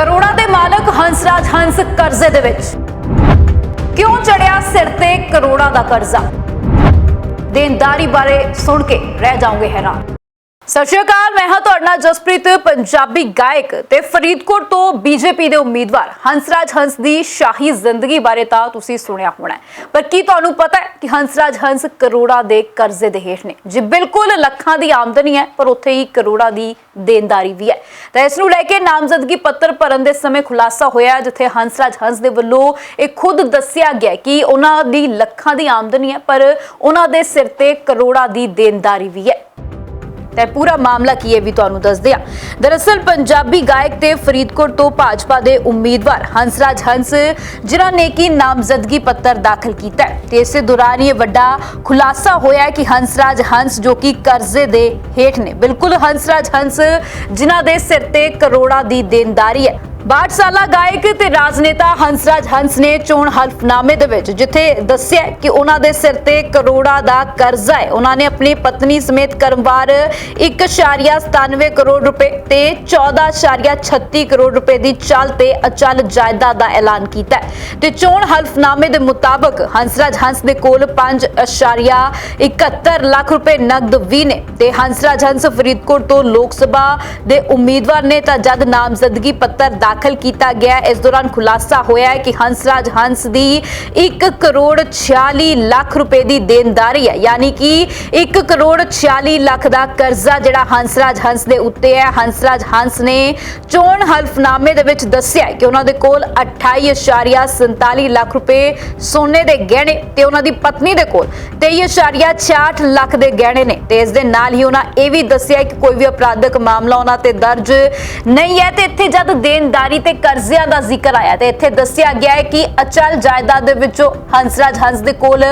ਕਰੋੜਾਂ ਦੇ ਮਾਲਕ ਹੰਸਰਾਜ ਹੰਸ ਕਰਜ਼ੇ ਦੇ ਵਿੱਚ। ਕਿਉਂ ਚੜਿਆ ਸਿਰ ਤੇ ਕਰੋੜਾਂ ਦਾ ਕਰਜ਼ਾ? ਦੇਣਦਾਰੀ ਬਾਰੇ ਸੁਣ ਕੇ ਰਹਿ ਜਾਓਗੇ ਹੈਰਾਨ। ਸਤਿ ਸ਼੍ਰੀ ਅਕਾਲ, ਮੈਂ ਹਾਂ ਤੁਹਾਡਾ ਨਾਲ ਜਸਪ੍ਰੀਤ, ਪੰਜਾਬੀ ਗਾਇਕ ਤੇ ਫਰੀਦਕੋਟ ਤੋਂ ਬੀਜੇਪੀ ਦੇ ਉਮੀਦਵਾਰ ਹੰਸਰਾਜ ਹੰਸ ਦੀ ਸ਼ਾਹੀ ਜ਼ਿੰਦਗੀ ਬਾਰੇ ਤਾਂ ਤੁਸੀਂ ਸੁਣਿਆ ਹੋਣਾ ਪਰ ਕੀ ਤੁਹਾਨੂੰ ਪਤਾ ਹੈ ਕਿ ਹੰਸਰਾਜ ਹੰਸ ਕਰੋੜਾਂ ਦੇ ਕਰਜ਼ੇ ਦੇ ਹੇਠ ਨੇ? ਜੀ ਬਿਲਕੁਲ, ਲੱਖਾਂ ਦੀ ਆਮਦਨੀ ਹੈ, ਪਰ ਉੱਥੇ ਹੀ ਕਰੋੜਾਂ ਦੀ ਦੇਣਦਾਰੀ ਵੀ ਹੈ। ਤਾਂ ਇਸ ਨੂੰ ਲੈ ਕੇ ਨਾਮਜ਼ਦਗੀ ਪੱਤਰ ਭਰਨ ਦੇ ਸਮੇਂ ਖੁਲਾਸਾ ਹੋਇਆ, ਜਿੱਥੇ ਹੰਸਰਾਜ ਹੰਸ ਦੇ ਵੱਲੋਂ ਇਹ ਖੁਦ ਦੱਸਿਆ ਗਿਆ ਕਿ ਉਹਨਾਂ ਦੀ ਲੱਖਾਂ ਦੀ ਆਮਦਨੀ ਹੈ, ਪਰ ਉਹਨਾਂ ਦੇ ਸਿਰ ਤੇ ਕਰੋੜਾਂ ਦੀ ਦੇਣਦਾਰੀ ਵੀ ਹੈ। ਤੇ ਪੂਰਾ ਮਾਮਲਾ ਕੀ ਹੈ ਵੀ ਤੁਹਾਨੂੰ ਦੱਸਦੇ ਆ ਦਰਅਸਲ ਪੰਜਾਬੀ ਗਾਇਕ ਤੇ ਫਰੀਦਕੋਟ ਤੋਂ ਭਾਜਪਾ ਦੇ ਉਮੀਦਵਾਰ ਹੰਸਰਾਜ ਹੰਸ, ਜਿਨ੍ਹਾਂ ਨੇ ਕੀ ਨਾਮਜ਼ਦਗੀ ਪੱਤਰ ਦਾਖਲ ਕੀਤਾ ਹੈ। ਤੇ ਇਸੇ ਦੌਰਾਨ ਇਹ ਵੱਡਾ ਖੁਲਾਸਾ ਹੋਇਆ ਹੈ ਕਿ ਹੰਸਰਾਜ ਹੰਸ ਜੋ ਕਿ ਕਰਜ਼ੇ ਦੇ ਹੇਠ ਨੇ। ਬਿਲਕੁਲ ਹੰਸਰਾਜ ਹੰਸ, ਜਿਨ੍ਹਾਂ ਦੇ ਸਿਰ ਤੇ ਕਰੋੜਾਂ ਦੀ ਦੇਣਦਾਰੀ ਹੈ। 62 ਸਾਲਾ ਗਾਇਕ ਤੇ ਰਾਜਨੇਤਾ ਹੰਸਰਾਜ ਹੰਸ ਨੇ ਚੋਣ ਹਲਫਨਾਮੇ ਦੇ ਵਿੱਚ, ਜਿੱਥੇ ਦੱਸਿਆ ਕਿ ਉਹਨਾਂ ਦੇ ਸਿਰ ਤੇ ਕਰੋੜਾਂ ਦਾ ਕਰਜ਼ਾ ਹੈ। ਉਹਨਾਂ ਨੇ ਆਪਣੀ ਪਤਨੀ ਸਮੇਤ ਕਰਮਵਾਰ 1.97 ਕਰੋੜ ਰੁਪਏ ਤੇ 14.36 ਕਰੋੜ ਰੁਪਏ ਦੀ ਚੱਲ ਤੇ ਅਚਲ ਜਾਇਦਾਦ ਦਾ ਐਲਾਨ ਕੀਤਾ ਤੇ ਚੋਣ ਹਲਫਨਾਮੇ ਦੇ ਮੁਤਾਬਕ ਹੰਸਰਾਜ ਹੰਸ ਦੇ ਕੋਲ 5.71 ਲੱਖ ਰੁਪਏ ਨਕਦ ਵੀ ਨੇ ਤੇ ਹੰਸਰਾਜ ਹੰਸ ਫਰੀਦਕੋਟ ਤੋਂ ਲੋਕ ਸਭਾ ਦੇ ਉਮੀਦਵਾਰ ਨੇ ਤਾਂ ਜਦ ਨਾਮਜ਼ਦਗੀ ਪੱਤਰ ਦਾਖਲ ਕੀਤਾ ਗਿਆ ਇਸ ਦੌਰਾਨ ਖੁਲਾਸਾ ਹੋਇਆ ਹੈ ਕਿ ਹੰਸਰਾਜ ਹੰਸ ਦੀ 1 ਕਰੋੜ 46 ਲੱਖ ਰੁਪਏ ਦੀ ਦੇਣਦਾਰੀ ਹੈ। ਯਾਨੀ ਕਿ 1 ਕਰੋੜ 46 ਲੱਖ ਦਾ ਕਰਜ਼ਾ ਜਿਹੜਾ ਹੰਸਰਾਜ ਹੰਸ ਦੇ ਉੱਤੇ ਹੈ। ਹੰਸਰਾਜ ਹੰਸ ਨੇ ਚੋਣ ਹਲਫਨਾਮੇ ਦੇ ਵਿੱਚ ਦੱਸਿਆ ਕਿ ਉਹਨਾਂ ਦੇ ਕੋਲ 28.47 ਲੱਖ ਰੁਪਏ ਸੋਨੇ ਦੇ ਗਹਿਣੇ ਤੇ ਉਹਨਾਂ ਦੀ ਪਤਨੀ ਦੇ ਕੋਲ 23.66 ਲੱਖ ਦੇ ਗਹਿਣੇ ਨੇ। ਤੇ ਇਸ ਦੇ ਨਾਲ ਹੀ ਉਹਨਾਂ ਇਹ ਵੀ ਦੱਸਿਆ ਕਿ ਕੋਈ ਵੀ ਅਪਰਾਧਿਕ ਮਾਮਲਾ ਉਹਨਾਂ ਤੇ ਦਰਜ ਨਹੀਂ ਹੈ ਤੇ ਇੱਥੇ ਜਦ ਦੇਣਦਾਰੀ ਤੇ ਕਰਜ਼ਿਆਂ ਦਾ ਜ਼ਿਕਰ ਆਇਆ ਤੇ ਇੱਥੇ ਦੱਸਿਆ ਗਿਆ ਹੈ ਕਿ ਅਚਲ ਜਾਇਦਾਦ ਦੇ ਵਿੱਚੋਂ ਹੰਸਰਾਜ ਹੰਸ ਦੇ ਕੋਲ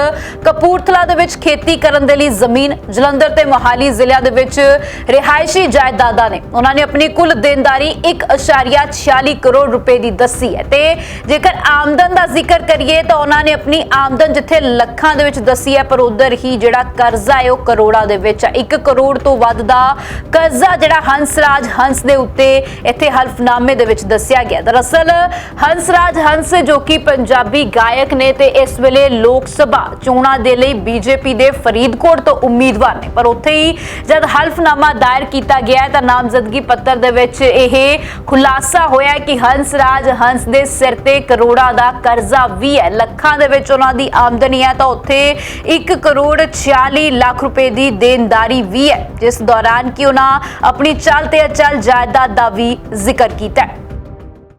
ਕਪੂਰਥਲਾ ਦੇ ਵਿੱਚ ਖੇਤੀ ਕਰਨ ਦੇ ਲਈ ਜ਼ਮੀਨ, ਜਲੰਧਰ ਤੇ ਮੋਹਾਲੀ ਜ਼ਿਲ੍ਹਿਆਂ ਦੇ ਵਿੱਚ ਰਿਹਾਇਸ਼ੀ ਜਾਇਦਾਦਾਂ ਨੇ। ਉਹਨਾਂ ਨੇ ਆਪਣੀ ਕੁੱਲ ਦੇਣਦਾਰੀ 1.46 ਕਰੋੜ ਰੁਪਏ ਦੀ ਦੱਸੀ ਹੈ ਤੇ ਜੇਕਰ ਆਮਦਨ ਦਾ ਜ਼ਿਕਰ ਕਰੀਏ ਤਾਂ ਉਹਨਾਂ ਨੇ ਆਪਣੀ ਆਮਦਨ ਜਿੱਥੇ ਲੱਖਾਂ ਦੇ ਵਿੱਚ ਦੱਸੀ ਹੈ, ਪਰ ਉਧਰ ਹੀ ਜਿਹੜਾ ਕਰਜ਼ਾ ਹੈ ਉਹ ਕਰੋੜਾਂ ਦੇ ਵਿੱਚ ਹੈ। 1 ਕਰੋੜ ਤੋਂ ਵੱਧ ਦਾ ਕਰਜ਼ਾ ਜਿਹੜਾ ਹੰਸਰਾਜ ਹੰਸ ਦੇ ਉੱਤੇ ਇੱਥੇ ਹਲਫਨਾਮੇ ਦੇ ਵਿੱਚ ਦੱਸਿਆ ਗਿਆ। ਦਰਅਸਲ ਹੰਸਰਾਜ ਹੰਸ, ਜੋ ਕਿ ਪੰਜਾਬੀ ਗਾਇਕ ਨੇ ਤੇ ਇਸ ਵੇਲੇ ਲੋਕ ਸਭਾ ਚੋਣਾਂ ਦੇ ਲਈ ਬੀਜੇਪੀ ਦੇ ਫਰੀਦਕੋਟ ਤੋਂ ਉਮੀਦਵਾਰ ਨੇ। ਪਰ ਉੱਥੇ ਹੀ ਜਦ ਹਲਫਨਾਮਾ ਦਾਇਰ ਕੀਤਾ ਗਿਆ ਤਾਂ ਨਾਮਜ਼ਦਗੀ ਪੱਤਰ ਦੇ ਵਿੱਚ ਇਹ ਖੁਲਾਸਾ ਹੋਇਆ ਹੈ ਕਿ ਹੰਸਰਾਜ ਹੰਸ ਦੇ ਸਿਰ ਤੇ ਕਰੋੜਾਂ ਦਾ ਕਰਜ਼ਾ ਵੀ ਹੈ। ਲੱਖਾਂ ਦੇ ਵਿੱਚ ਉਹਨਾਂ ਦੀ ਆਮਦਨੀ ਹੈ ਤਾਂ ਉੱਥੇ 1 ਕਰੋੜ 46 ਲੱਖ ਰੁਪਏ ਦੀ ਦੇਣਦਾਰੀ ਵੀ ਹੈ, ਜਿਸ ਦੌਰਾਨ ਕਿ ਉਹਨਾਂ ਆਪਣੀ ਚੱਲ ਤੇ ਅਚਲ ਜਾਇਦਾਦ ਦਾ ਵੀ ਜ਼ਿਕਰ ਕੀਤਾ ਹੈ।